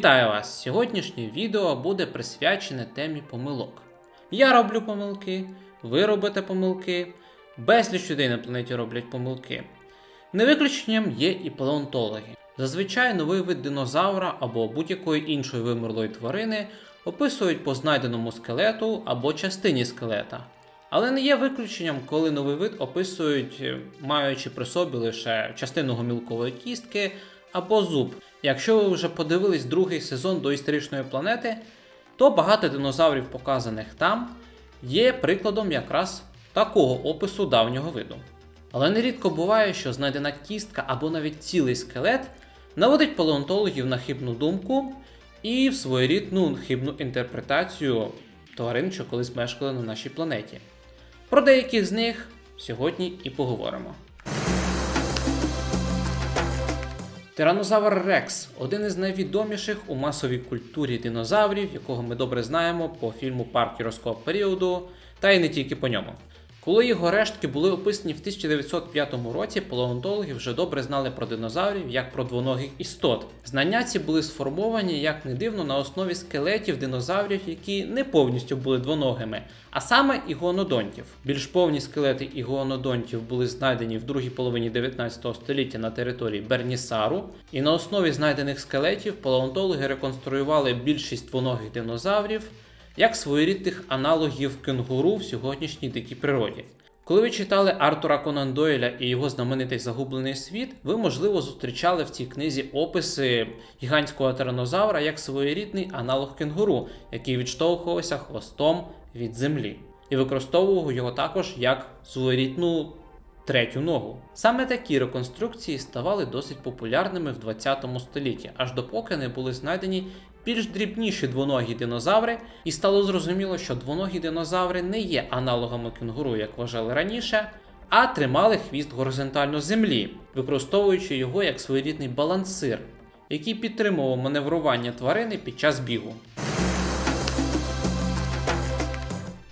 Вітаю вас! Сьогоднішнє відео буде присвячене темі помилок. Я роблю помилки, ви робите помилки, безліч людей на планеті роблять помилки. Не виключенням є і палеонтологи. Зазвичай новий вид динозавра або будь-якої іншої вимерлої тварини описують по знайденому скелету або частині скелета. Але не є виключенням, коли новий вид описують, е, маючи при собі лише частину гомілкової кістки або зуб. Якщо ви вже подивились другий сезон до історичної планети, то багато динозаврів, показаних там, є прикладом якраз такого опису давнього виду. Але нерідко буває, що знайдена кістка або навіть цілий скелет наводить палеонтологів на хибну думку і в своєрідну хибну інтерпретацію тварин, що колись мешкали на нашій планеті. Про деяких з них сьогодні і поговоримо. Тиранозавр Рекс один із найвідоміших у масовій культурі динозаврів, якого ми добре знаємо по фільму Парк юрського періоду, та й не тільки по ньому. Коли його рештки були описані в 1905 році, палеонтологи вже добре знали про динозаврів як про двоногих істот. Знання ці були сформовані, як не дивно, на основі скелетів динозаврів, які не повністю були двоногими, а саме ігуанодонтів. Більш повні скелети ігуанодонтів були знайдені в другій половині 19 століття на території Бернісару, і на основі знайдених скелетів палеонтологи реконструювали більшість двоногих динозаврів як своєрідних аналогів кенгуру в сьогоднішній дикій природі. Коли ви читали Артура Конан Дойля і його знаменитий загублений світ, ви, можливо, зустрічали в цій книзі описи гігантського тиранозавра як своєрідний аналог кенгуру, який відштовхувався хвостом від землі, і використовував його також як своєрідну третю ногу. Саме такі реконструкції ставали досить популярними в 20 столітті, аж допоки не були знайдені більш дрібніші двоногі динозаври, і стало зрозуміло, що двоногі динозаври не є аналогами кенгуру, як вважали раніше, а тримали хвіст горизонтально землі, використовуючи його як своєрідний балансир, який підтримував маневрування тварини під час бігу.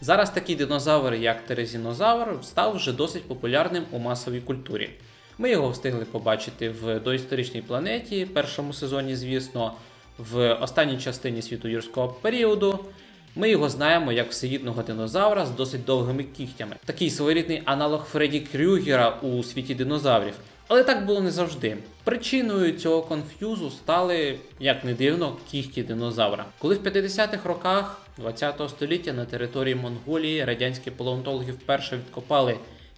Зараз такий динозавр, як терезінозавр, став вже досить популярним у масовій культурі. Ми його встигли побачити в доісторичній планеті, першому сезоні, звісно, в останній частині світу юрського періоду. Ми його знаємо як всеїдного динозавра з досить довгими кігтями. Такий своєрідний аналог Фредді Крюгера у світі динозаврів. Але так було не завжди. Причиною цього конф'юзу стали, як не дивно, кігті динозавра. Коли в 50-х роках ХХ століття на території Монголії радянські палеонтологи вперше відкопали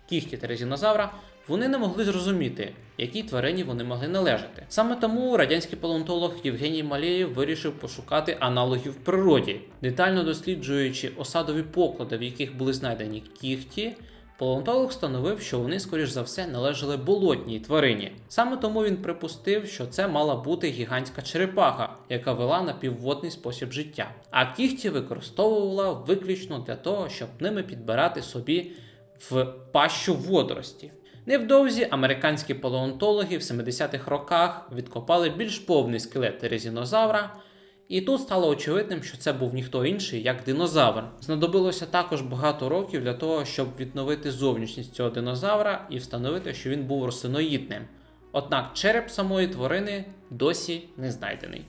кігті терезінозавра, вони не могли зрозуміти, якій тварині вони могли належати. Саме тому радянський палеонтолог Євгеній Малєєв вирішив пошукати аналогів в природі, детально досліджуючи осадові поклади, в яких були знайдені кігті. Палеонтолог встановив, що вони, скоріш за все, належали болотній тварині. Саме тому він припустив, що це мала бути гігантська черепаха, яка вела напівводний спосіб життя. А кігті використовувала виключно для того, щоб ними підбирати собі в пащу водорості. Невдовзі американські палеонтологи в 70-х роках відкопали більш повний скелет терезінозавра, і тут стало очевидним, що це був ніхто інший, як динозавр. Знадобилося також багато років для того, щоб відновити зовнішність цього динозавра і встановити, що він був рослиноїдним. Однак череп самої тварини досі не знайдений.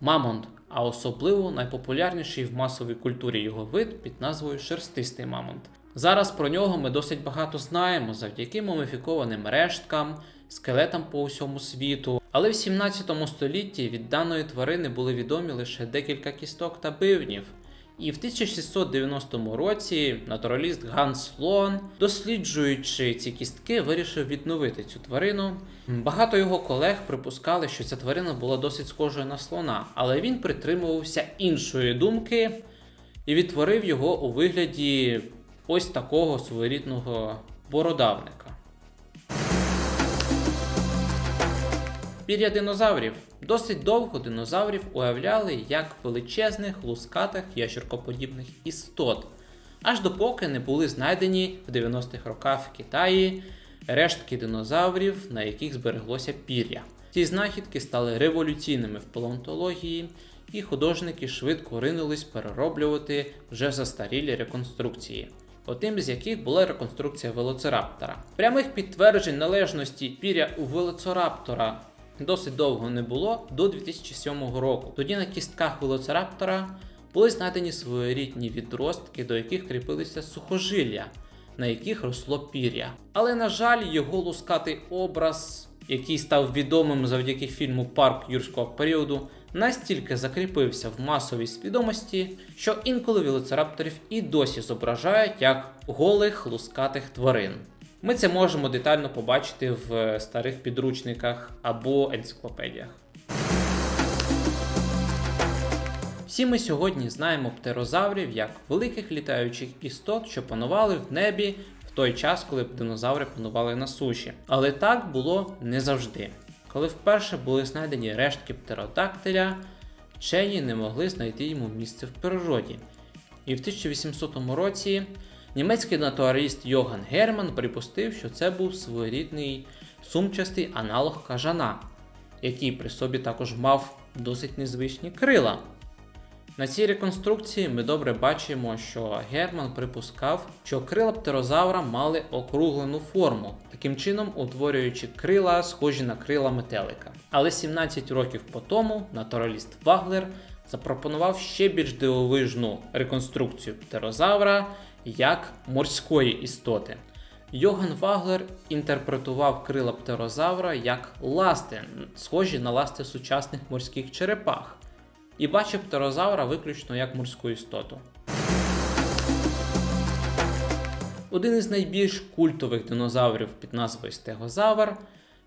Мамонт, а особливо найпопулярніший в масовій культурі його вид під назвою шерстистий мамонт. Зараз про нього ми досить багато знаємо завдяки муміфікованим решткам, скелетам по усьому світу. Але в 17 столітті від даної тварини були відомі лише декілька кісток та бивнів. І в 1690 році натураліст Ганс Лоан, досліджуючи ці кістки, вирішив відновити цю тварину. Багато його колег припускали, що ця тварина була досить схожою на слона, але він притримувався іншої думки і відтворив його у вигляді ось такого своєрідного бородавника. Пір'я динозаврів. Досить довго динозаврів уявляли як величезних лускатих ящеркоподібних істот, аж допоки не були знайдені в 90-х роках в Китаї рештки динозаврів, на яких збереглося пір'я. Ці знахідки стали революційними в палеонтології, і художники швидко ринулись перероблювати вже застарілі реконструкції. одним з яких була реконструкція велоцираптора. Прямих підтверджень належності піря у велоцираптора досить довго не було до 2007 року. Тоді на кістках велоцираптора були знайдені своєрідні відростки, до яких кріпилися сухожилля, на яких росло пір'я. Але, на жаль, його лускатий образ, який став відомим завдяки фільму Парк юрського періоду, настільки закріпився в масовій свідомості, що інколи велоцирапторів і досі зображають як голих лускатих тварин. Ми це можемо детально побачити в старих підручниках або енциклопедіях. Всі ми сьогодні знаємо птерозаврів як великих літаючих істот, що панували в небі в той час, коли динозаври панували на суші. Але так було не завжди. Коли вперше були знайдені рештки птеродактиля, вчені не могли знайти йому місце в природі. І в 1800 році німецький натураліст Йоган Герман припустив, що це був своєрідний сумчастий аналог кажана, який при собі також мав досить незвичні крила. На цій реконструкції ми добре бачимо, що Герман припускав, що крила птерозавра мали округлену форму, таким чином утворюючи крила, схожі на крила метелика. Але 17 років по тому натураліст Ваглер запропонував ще більш дивовижну реконструкцію птерозавра як морської істоти. Йоган Ваглер інтерпретував крила птерозавра як ласти, схожі на ласти сучасних морських черепах і бачив птерозавра виключно як морську істоту. Один із найбільш культових динозаврів під назвою стегозавр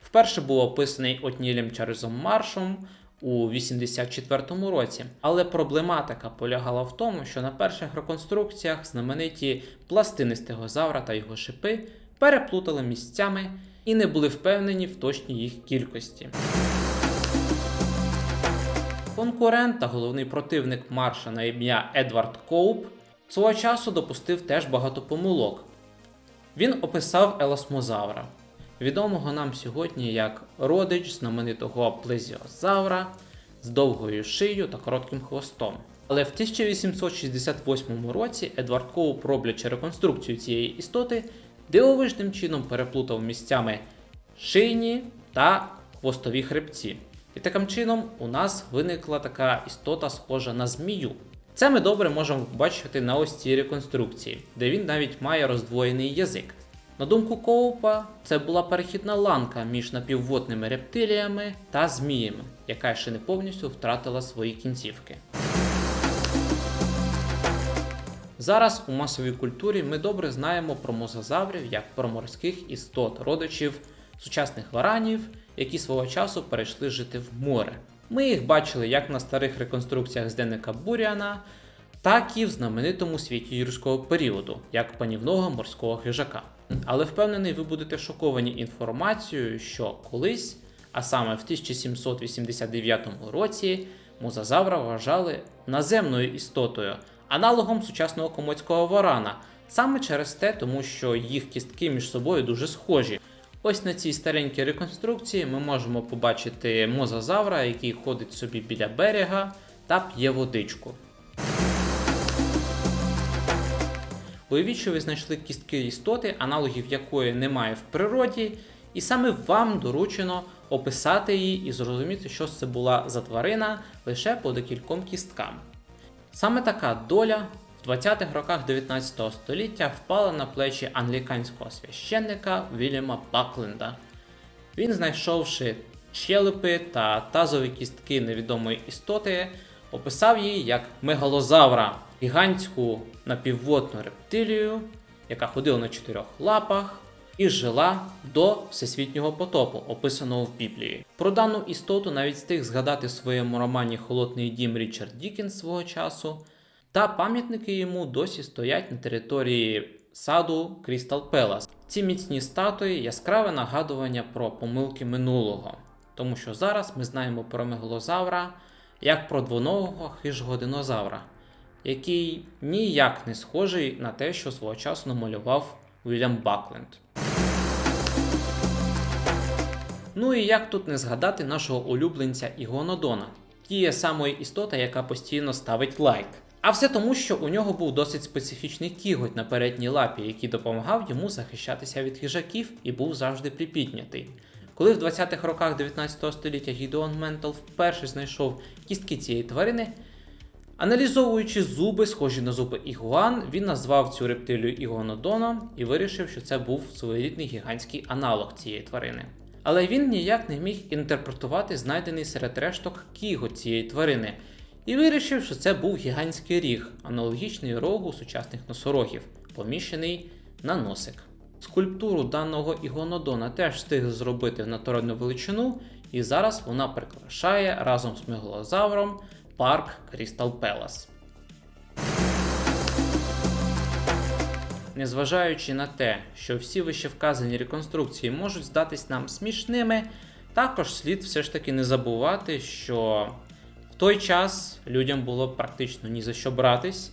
вперше був описаний Отнілем Чарльзом Маршом у 84-му році, але проблематика полягала в тому, що на перших реконструкціях знамениті пластини стегозавра та його шипи переплутали місцями і не були впевнені в точній їх кількості. Конкурент та головний противник Марша на ім'я Едвард Коуп свого часу допустив теж багато помилок. Він описав еласмозавра, відомого нам сьогодні як родич знаменитого плезіозавра з довгою шиєю та коротким хвостом. Але в 1868 році Едвард Коуп, роблячи реконструкцію цієї істоти, дивовижним чином переплутав місцями шийні та хвостові хребці. І таким чином у нас виникла така істота, схожа на змію. Це ми добре можемо побачити на ось цій реконструкції, де він навіть має роздвоєний язик. На думку Коупа, це була перехідна ланка між напівводними рептиліями та зміями, яка ще не повністю втратила свої кінцівки. Зараз у масовій культурі ми добре знаємо про мозазаврів як про морських істот, родичів сучасних варанів, які свого часу перейшли жити в море. Ми їх бачили як на старих реконструкціях з Денника Буріана, так і в знаменитому світі юрського періоду, як панівного морського хижака. Але впевнений, ви будете шоковані інформацією, що колись, а саме в 1789 році, мозазавра вважали наземною істотою, аналогом сучасного комоцького варана, саме через те, тому що їх кістки між собою дуже схожі. Ось на цій старенькій реконструкції ми можемо побачити мозазавра, який ходить собі біля берега та п'є водичку. Уявіть, знайшли кістки істоти, аналогів якої немає в природі, і саме вам доручено описати її і зрозуміти, що це була за тварина лише по декільком кісткам. Саме така доля в 20-х роках 19 століття впала на плечі англіканського священника Вільяма Бакленда. Він, знайшовши щелепи та тазові кістки невідомої істоти, описав її як мегалозавра, гігантську напівводну рептилію, яка ходила на чотирьох лапах і жила до всесвітнього потопу, описаного в Біблії. Про дану істоту навіть встиг згадати в своєму романі Холодний дім Річард Дікінс свого часу. Та пам'ятники йому досі стоять на території саду Крістал Пелас. Ці міцні статуї яскраве нагадування про помилки минулого, тому що зараз ми знаємо про мегалозавра як про двоногого хижого динозавра, який ніяк не схожий на те, що свого часу намалював Вільям Бакленд. Ну і як тут не згадати нашого улюбленця Ігонодона, тієї самої істоти, яка постійно ставить лайк. А все тому, що у нього був досить специфічний кіготь на передній лапі, який допомагав йому захищатися від хижаків і був завжди припіднятий. Коли в 20-х роках 19 століття Гідеон Ментл вперше знайшов кістки цієї тварини, аналізовуючи зуби, схожі на зуби ігуан, він назвав цю рептилію ігуанодоном і вирішив, що це був своєрідний гігантський аналог цієї тварини. Але він ніяк не міг інтерпретувати знайдений серед решток кіготь цієї тварини, і вирішив, що це був гігантський ріг, аналогічний рогу сучасних носорогів, поміщений на носик. Скульптуру даного ігонодона теж встигли зробити в натуральну величину, і зараз вона прикрашає разом з мегалозавром парк Крістал Пелас. Незважаючи на те, що всі вищевказані реконструкції можуть здатись нам смішними, також слід все ж таки не забувати, що в той час людям було практично ні за що братись.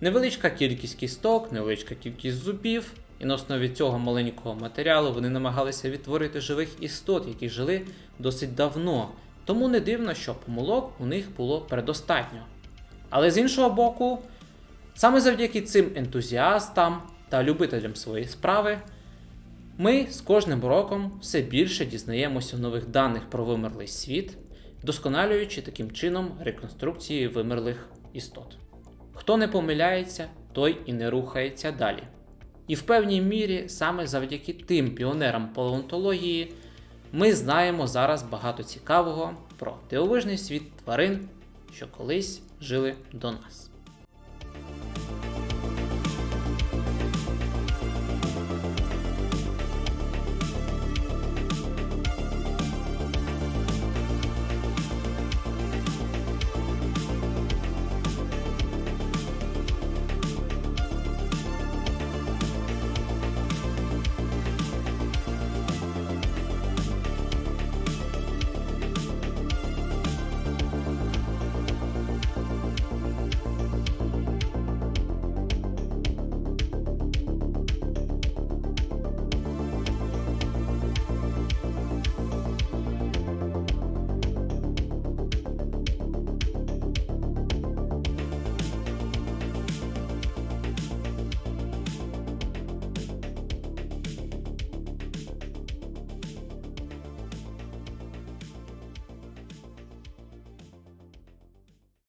Невеличка кількість кісток, невеличка кількість зубів, і на основі цього маленького матеріалу вони намагалися відтворити живих істот, які жили досить давно. Тому не дивно, що помилок у них було предостатньо. Але з іншого боку, саме завдяки цим ентузіастам та любителям своєї справи, ми з кожним роком все більше дізнаємося нових даних про вимерлий світ, вдосконалюючи таким чином реконструкції вимерлих істот. Хто не помиляється, той і не рухається далі. І в певній мірі саме завдяки тим піонерам палеонтології ми знаємо зараз багато цікавого про дивовижний світ тварин, що колись жили до нас.